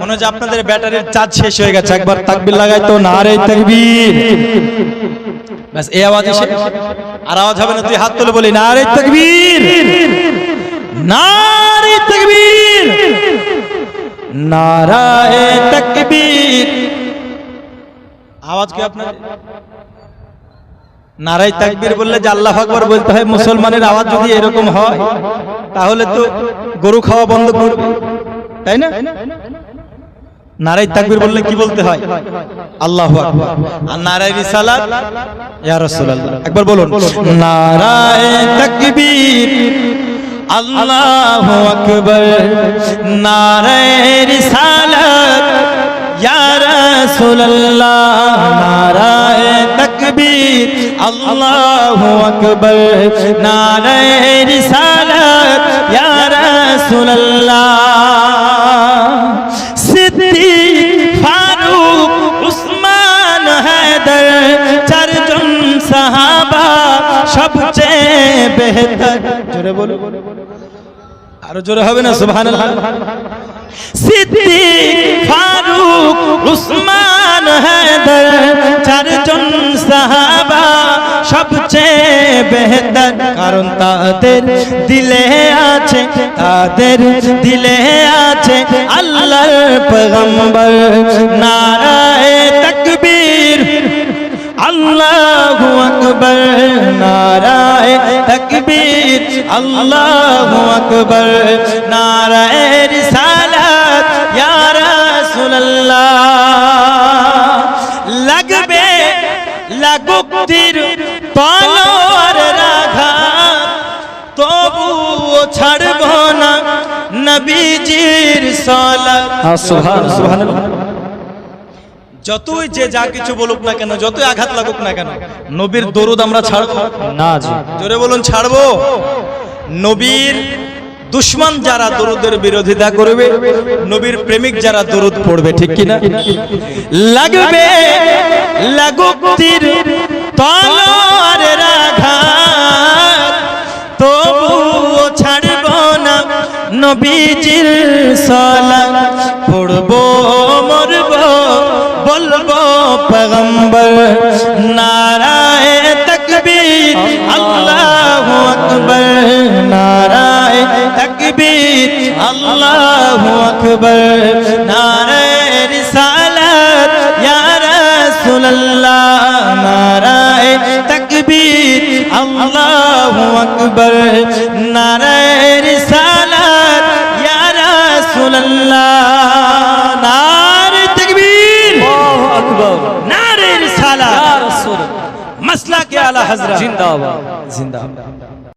মনে হচ্ছে আপনাদের ব্যাটারির চার্জ শেষ হয়ে গেছে। একবার তাকবির লাগাই তো না রে তাকবীর। ব্যাস, এই আওয়াজ এসে আর আওয়াজ হবে না, তুই হাত তুলে বলি না রে তাকবীর। না রে তাকবীর। নারায়ে তাকবীর। আওয়াজ কি আপনার? নারাই তাকবীর বললে যে আল্লাহ আকবার বলতে হয়, মুসলমানের আওয়াজ যদি এরকম হয়, তাহলে তো গরু খাওয়া বন্ধ করবে। তাই না? নারাই তাকবীর বললে কি বলতে হয়? আল্লাহু আকবার। আর নারাই রিসালাত? ইয়া রাসূলুল্লাহ। একবার বলুন। নারাই তাকবীর। আল্লাহু আকবার। নারাই রিসালাত। ইয়া রাসূলুল্লাহ। নারাই তাকবীর। আল্লাহু আকবার। নারাই রিসালাত। ইয়া রাসূলুল্লাহ। সবচেয়ে বেহতর। জোরে বলো আরও জোরে হবে না? সিদ্দিক ফারুক উসমান হায়দার, চারজন সাহাবা সবচেয়ে বেহতর। কারণ তাদের দিলে আছে, তাদের দিলে আছে আল্লাহর পয়গম্বর। নারায়ে তাকবীর, আল্লাহু আকবার। তাকবীর আল্লাহু আকবার। নারায়ে রিসালাত, ইয়া রাসূলুল্লাহ। লাগবে লাগুক তীর তলোয়ার রাঘাত তবুও ছাড়ব না নবীজির সালাত। সুবহান সুবহানাল্লাহ। যতই যে যা কিছু বলুক না কেন যতই আঘাত লাগুক না কেন নবীর দরুদ আমরা ছাড়বো। না জোরে বলুন ছাড়বো। নবীর দুশ্মন যারা দরুদের বিরোধিতা করবে নবীর প্রেমিক যারা দরুদ পড়বে ঠিক কিনা? লাগবে লাগুক তীর তলোয়ার রাঘাত। তবুও ছাড়ব না নবীজির সালাত পড়ব বলব, পয়গম্বর, নারায়ে তাকবীর, আল্লাহু আকবার, নারায়ে তাকবীর, আল্লাহু আকবার, নারায়ে রিসালাত, ইয়া রাসূলুল্লাহ, নারায়ে তাকবীর, আল্লাহু আকবার, নারায়ে নারে রিসালাত ইয়া রাসূল মাসলা কে আলা হযরত। জিন্দাবাদ। জিন্দাবাদ।